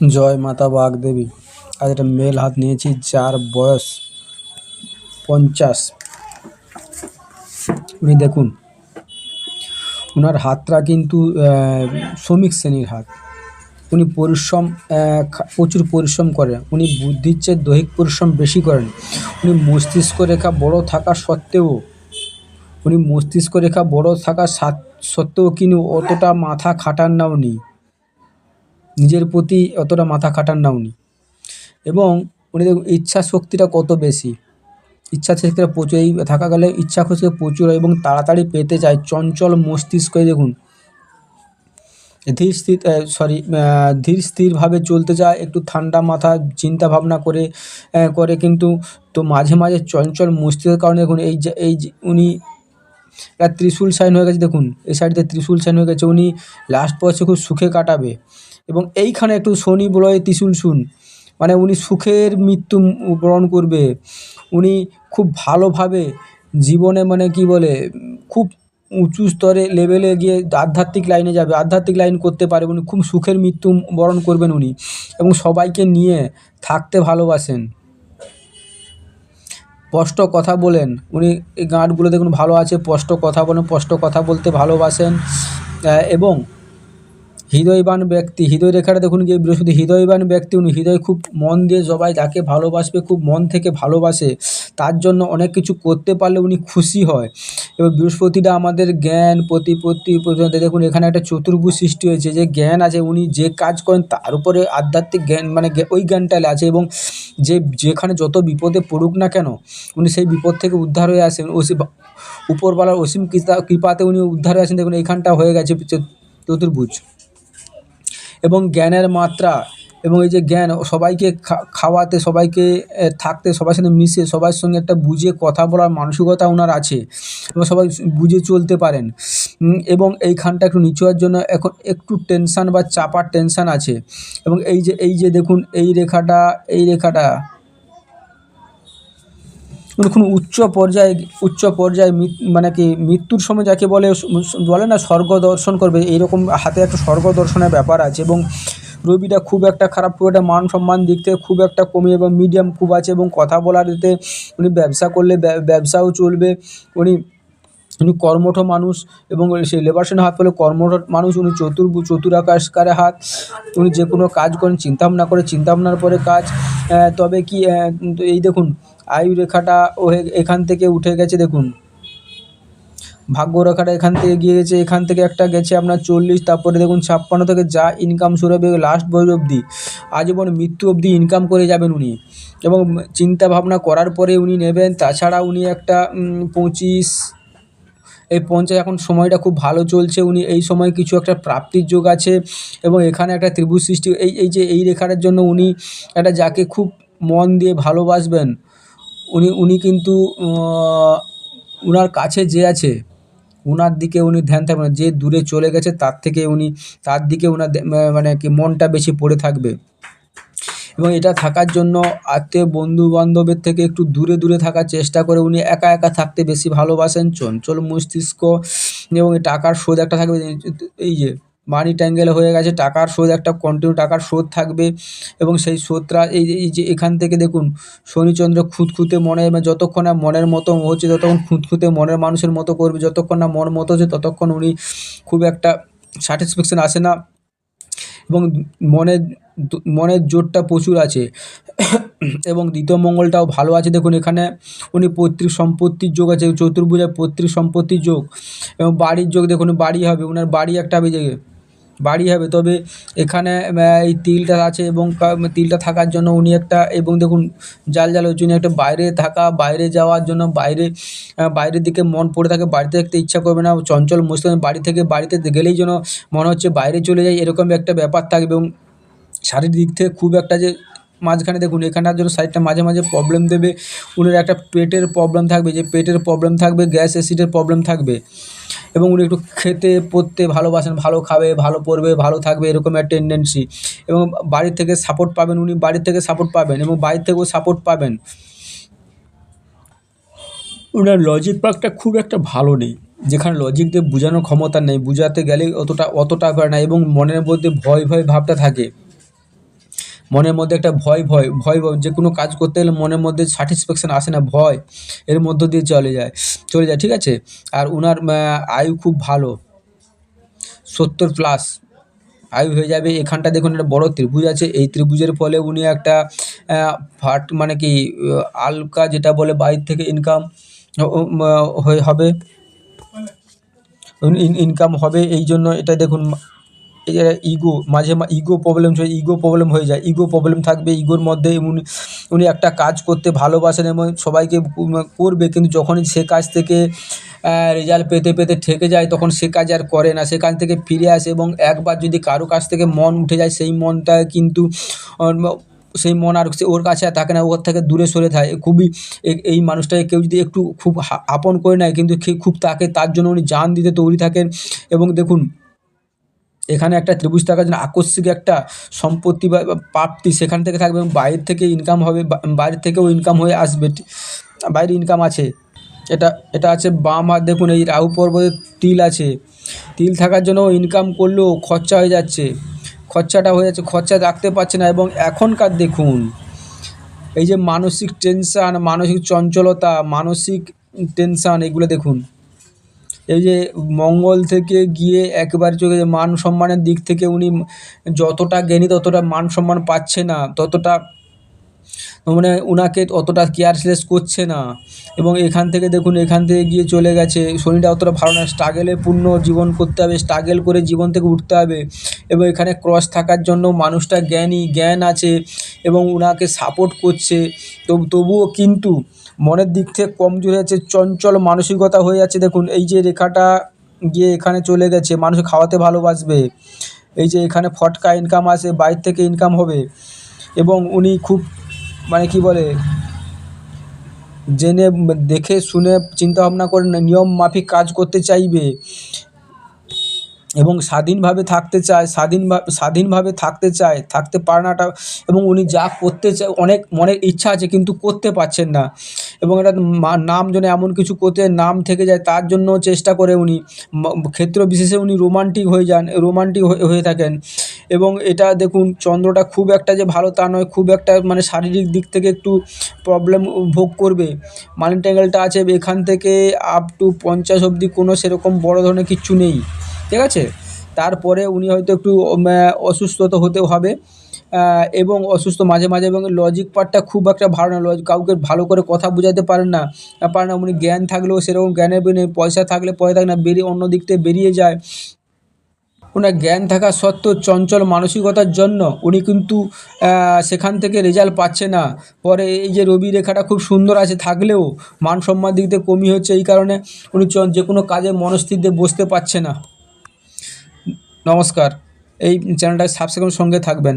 জয় মাতা বাগদেবী আজ একটা মেল হাত নিয়েছি, যার বয়স পঞ্চাশ। উনি দেখুন ওনার হাতটা কিন্তু শ্রমিক শ্রেণির হাত। উনি পরিশ্রম প্রচুর পরিশ্রম করেন। উনি বুদ্ধির চেয়ে দৈহিক পরিশ্রম বেশি করেন। উনি মস্তিষ্ক রেখা বড় থাকা সত্ত্বেও, উনি মস্তিষ্ক রেখা বড় থাকা সত্ত্বেও কিন্তু অতটা মাথা খাটান না উনি নিজের প্রতি অতটা মাথা খাটান না উনি। এবং উনি দেখুন ইচ্ছা শক্তিটা কত বেশি। ইচ্ছা শক্তিটা প্রচুর এই থাকা গেলে ইচ্ছা শক্তি প্রচুর এবং তাড়াতাড়ি পেতে চায়, চঞ্চল মস্তিষ্ক দেখুন, ধীর স্থির সরি ধীর স্থিরভাবে চলতে চায়, একটু ঠান্ডা মাথা, চিন্তা ভাবনা করে করে কিন্তু তো মাঝে মাঝে চঞ্চল মস্তিষ্কের কারণে দেখুন, এই এই উনি ত্রিশূল সাইন হয়ে গেছে দেখুন, এই সাইডে ত্রিশূল সাইন হয়ে গেছে, উনি লাস্ট বয়সে খুব সুখে কাটাবে। এবং এইখানে একটু শনি বলয় ত্রিশূল শুন মানে উনি সুখের মৃত্যু বরণ করবে। উনি খুব ভালোভাবে জীবনে মানে কি বলে, খুব উঁচু স্তরে লেভেলে গিয়ে আধ্যাত্মিক লাইনে যাবে। আধ্যাত্মিক লাইন করতে পারে, উনি খুব সুখের মৃত্যু বরণ করবেন উনি এবং সবাইকে নিয়ে থাকতে ভালোবাসেন। স্পষ্ট কথা বলেন। উনি এই গাঁটগুলো দেখুন, ভালো আছে, স্পষ্ট কথা বলেন, স্পষ্ট কথা বলতে ভালোবাসেন। এবং হৃদয়বান ব্যক্তি, হৃদয় রেখাটা দেখুন গিয়ে বৃহস্পতি, হৃদয়বান ব্যক্তি, উনি হৃদয় খুব মন দিয়ে সবাই যাকে ভালোবাসবে, খুব মন থেকে ভালোবাসে, তার জন্য অনেক কিছু করতে পারলে উনি খুশি হয়। এবং বৃহস্পতিটা আমাদের জ্ঞান, প্রতিপত্তি দেখুন এখানে একটা চতুর্ভুজ সৃষ্টি হয়েছে, যে জ্ঞান আছে, উনি যে কাজ করেন তার উপরে আধ্যাত্মিক জ্ঞান মানে ওই জ্ঞানটা আছে এবং যে যেখানে যত বিপদে পড়ুক না কেন, উনি সেই বিপদ থেকে উদ্ধার হয়ে আসেন। অসীম উপরওয়ালার অসীম কৃপা কৃপাতে উনি উদ্ধার হয়ে আসেন। দেখুন এইখানটা হয়ে গেছে চতুর্ভুজ। এবং জ্ঞানের মাত্রা এবং এই যে জ্ঞান, সবাইকে খাওয়াতে, সবাইকে থাকতে, সবার সাথে মিশে, সবার সঙ্গে একটা বুঝে কথা বলার মানসিকতা ওনার আছে এবং সবাই বুঝে চলতে পারেন। এবং এইখানটা একটু নিচু হওয়ার জন্য এখন একটু টেনশান বা চাপার টেনশান আছে। এবং এই যে এই যে দেখুন, এই রেখাটা এই রেখাটা দেখুন, উচ্চ পর্যায়ে উচ্চ পর্যায়ে মানে কি, মৃত্যুর সময় যাকে বলে বলে না, স্বর্গ দর্শন করবে, এইরকম হাতে একটা স্বর্গ দর্শনের ব্যাপার আছে এবং রবিটা খুব একটা খারাপ, খুব একটা মান সম্মান দিক থেকে খুব একটা কমে এবং মিডিয়াম খুব আছে এবং কথা বলার এতে উনি ব্যবসা করলে ব্যবসাও চলবে, উনি উনি কর্মঠ মানুষ এবং সেই লেবার সেন হাত পেলে কর্মঠ মানুষ, উনি চতুর চতুরাকাশকারে হাত, উনি যে কোনো কাজ করেন, চিন্তাভাবনা করে, চিন্তাভাবনার পরে কাজ তবে কি এই দেখুন আয়ু রেখাটা ও এখান থেকে উঠে গেছে, দেখুন। ভাগ্য রেখাটা এখান থেকে গিয়ে গেছে, এখান থেকে একটা গেছে আপনার চল্লিশ, তারপরে দেখুন ছাপ্পান্ন থেকে যা ইনকাম শুরু হবে লাস্ট বয়স অবধি, আজীবন মৃত্যু অবধি ইনকাম করে যাবেন উনি। এবং চিন্তা ভাবনা করার পরে উনি নেবেন, তাছাড়া উনি একটা পঁচিশ, এই পঞ্চাশ এখন সময়টা খুব ভালো চলছে, উনি এই সময় কিছু একটা প্রাপ্তির যোগ আছে এবং এখানে একটা ত্রিভুজ সৃষ্টি, এই এই যে এই রেখাটার জন্য উনি একটা যাকে খুব মন দিয়ে ভালোবাসবেন উনি উনি কিন্তু উনার কাছে যে আছে, উনার দিকে উনি ধ্যান থাকবেন। যে দূরে চলে গেছে, তার থেকে উনি, তার দিকে উনার দে- মানে কি মনটা বেশি পড়ে থাকবে। এবং এটা থাকার জন্য আত্মীয় বন্ধু বান্ধবের থেকে একটু দূরে দূরে থাকার চেষ্টা করে উনি একা একা থাকতে বেশি ভালোবাসেন। চঞ্চল মস্তিষ্ক এবং টাকার শোধ একটা থাকবে। এই যে মানি ট্যাঙ্গেল হয়ে গেছে, টাকার শোধ, একটা কন্টিনিউ টাকার শোধ থাকবে এবং সেই শোধটা এই এই যে এখান থেকে দেখুন, শনিচন্দ্র খুঁতখুঁতে মনে মানে যতক্ষণ না মনের মতো হচ্ছে ততক্ষণ খুঁতখুঁতে মনের মানুষের মতো করবে, যতক্ষণ না মন মতো হচ্ছে, ততক্ষণ উনি খুব একটা স্যাটিসফ্যাকশান আসে না এবং মনের মনের জোরটা প্রচুর আছে। এবং দ্বিতীয় মঙ্গলটাও ভালো আছে, দেখুন এখানে উনি পৈতৃক সম্পত্তির যোগ আছে, চতুর্ভুজের পৈতৃক সম্পত্তির যোগ এবং বাড়ির যোগ, দেখুন বাড়ি হবে ওনার বাড়ি একটা হবে যে বাড়ি হবে। তবে এখানে এই তিলটা আছে এবং তিলটা থাকার জন্য উনি একটা, এবং দেখুন, জাল জাল হচ্ছে উনি একটা বাইরে থাকা, বাইরে যাওয়ার জন্য বাইরে বাইরের দিকে মন পড়ে থাকে, বাড়িতে থাকতে ইচ্ছা করবে না, চঞ্চল মস্তিষ্ক বাড়ি থেকে, বাড়িতে গেলেই যেন মনে হচ্ছে বাইরে চলে যায়, এরকম একটা ব্যাপার থাকবে। এবং শারীরিক দিক থেকে খুব একটা যে মাঝখানে দেখুন, এখানটার জন্য সাইডটা মাঝে মাঝে প্রবলেম দেবে। উনার একটা পেটের প্রবলেম থাকবে, যে পেটের প্রবলেম থাকবে গ্যাস অ্যাসিডের প্রবলেম থাকবে। এবং উনি একটু খেতে, পড়তে ভালোবাসেন, ভালো খাবে, ভালো পড়বে, ভালো থাকবে, এরকম একটা টেন্ডেন্সি এবং বাড়ির থেকে সাপোর্ট পাবেন উনি বাড়ির থেকে সাপোর্ট পাবেন এবং বাড়ির থেকেও সাপোর্ট পাবেন। ওনার লজিক পার্কটা খুব একটা ভালো নেই। যেখানে লজিক দিয়ে বোঝানোর ক্ষমতা নেই, বোঝাতে গেলে অতটা অতটা করে না এবং মনের মধ্যে ভয় ভয় ভাবটা থাকে। মনের মধ্যে একটা ভয় ভয় ভয় ভয়, যে কোনো কাজ করতে গেলে মনের মধ্যে স্যাটিসফ্যাকশান আসে না, ভয়, এর মধ্য দিয়ে চলে যায় চলে যায়, ঠিক আছে? আর ওনার আয়ু খুব ভালো, সত্তর প্লাস আয়ু হয়ে যাবে এখানটা, দেখুন একটা বড় ত্রিভুজ আছে, এই ত্রিভুজের ফলে উনি একটা ফাট মানে কি আলকা যেটা বলে বাইর থেকে ইনকাম হবে ইনকাম হবে, এই জন্য এটা দেখুন এই যে ইগো মাঝে ইগো প্রবলেম ইগো প্রবলেম হয়ে যায়। ইগো প্রবলেম থাকবে ইগোর মধ্যে উনি উনি একটা কাজ করতে ভালোবাসেন এবং সবাইকে করবে, কিন্তু যখনই সে কাজ থেকে রেজাল্ট পেতে পেতে ঠেকে যায়, তখন সে কাজ আর করে না। সেখান থেকে ফিরে আসে এবং একবার যদি কারও কাছ থেকে মন উঠে যায়, সেই মনটা কিন্তু সেই মন আর ওর কাছে থাকে না, ওর থেকে দূরে সরে থাকে। খুবই এই মানুষটাকে কেউ যদি একটু খুব আপন করে নেয়, কিন্তু খুব তাকে, তার জন্য উনি জান দিতে তৈরি থাকেন। এবং দেখুন এখানে একটা ত্রিভুজ থাকার জন্য আকস্মিক একটা সম্পত্তি বা প্রাপ্তি সেখান থেকে থাকবে এবং বাইরের থেকে ইনকাম হবে বাইরের থেকেও ইনকাম হয়ে আসবে বাইরে ইনকাম আছে। এটা এটা আছে বাম হাত দেখুন এই রাহু পর্বতে তিল আছে। তিল থাকার জন্য ইনকাম করলেও খরচা হয়ে যাচ্ছে। খরচাটা হয়ে যাচ্ছে, খরচা রাখতে পারছে না এবং এখনকার দেখুন, এই যে মানসিক টেনশান মানসিক চঞ্চলতা, মানসিক টেনশান এগুলো দেখুন। এই যে মঙ্গল থেকে গিয়ে একবারে চলে মান সম্মানের দিক থেকে উনি যতটা জ্ঞানী ততটা মান সম্মান পাচ্ছে না, ততটা মানে ওনাকে অতটা কেয়ারলেস করছে না। এবং এখান থেকে দেখুন, এখান থেকে গিয়ে চলে গেছে। শনিটা অতটা ভালো না স্ট্রাগেলে পূর্ণ জীবন করতে হবে স্ট্রাগেল করে জীবন থেকে উঠতে হবে। এবং এখানে ক্রস থাকার জন্য মানুষটা জ্ঞানী, জ্ঞান আছে এবং ওনাকে সাপোর্ট করছে। তবু তবুও কিন্তু মনের দিক থেকে কমজোরি আছে, চঞ্চল মানসিকতা হয়ে যাচ্ছে। দেখুন, এই যে রেখাটা গিয়ে এখানে চলে গেছে, মানুষ খাওয়াতে ভালোবাসবে। এই যে এখানে ফটকা ইনকাম আসে, বাইর থেকে ইনকাম হবে। এবং উনি খুব মানে কী বলে, জেনে, দেখে, শুনে চিন্তা ভাবনা করে নিয়ম মাফিক কাজ করতে চাইবে। এবং স্বাধীনভাবে থাকতে চায় স্বাধীনভাবে স্বাধীনভাবে থাকতে চায়, থাকতে পারে নাটা এবং উনি যা করতে চায় অনেক মনের ইচ্ছা আছে কিন্তু করতে পারছেন না। এবং এটা নাম যেন এমন কিছু করতে, নাম থেকে যায় তার জন্য চেষ্টা করে উনি। ক্ষেত্র বিশেষে উনি রোমান্টিক হয়ে যান, রোমান্টিক হয়ে থাকেন। এবং এটা দেখুন, চন্দ্রটা খুব একটা যে ভালো তা নয়, খুব একটা মানে শারীরিক দিক থেকে একটু প্রবলেম ভোগ করবে। মানি ট্যাঙ্গেলটা আছে, এখান থেকে আপ টু পঞ্চাশ অবধি কোনো সেরকম বড় ধরনের কিচ্ছু নেই। ঠিক আছে? তারপরে উনি হয়তো একটু অসুস্থতা হতেও হবে। এবং অসুস্থ মাঝে মাঝে এবং লজিক পার্টটা খুব একটা ভালো না। লজিক কাউকে ভালো করে কথা বোঝাতে পারেন না। পারেন না, উনি জ্ঞান থাকলেও সেরকম জ্ঞানের নেই পয়সা থাকলে পয়সা থাকে না, বেরিয়ে অন্য দিক থেকে বেরিয়ে যায়। ওনার জ্ঞান থাকা সত্ত্বেও চঞ্চল মানসিকতার জন্য উনি কিন্তু সেখান থেকে রেজাল্ট পাচ্ছে না। পরে এই যে রবি রেখাটা খুব সুন্দর আছে, থাকলেও মান সম্মান দিক থেকে কমই হচ্ছে। এই কারণে উনি যে কোনো কাজে মনস্থির দিয়ে বসতে পারছে না। নমস্কার। এই চ্যানেলটা সাবস্ক্রাইব সঙ্গে থাকবেন।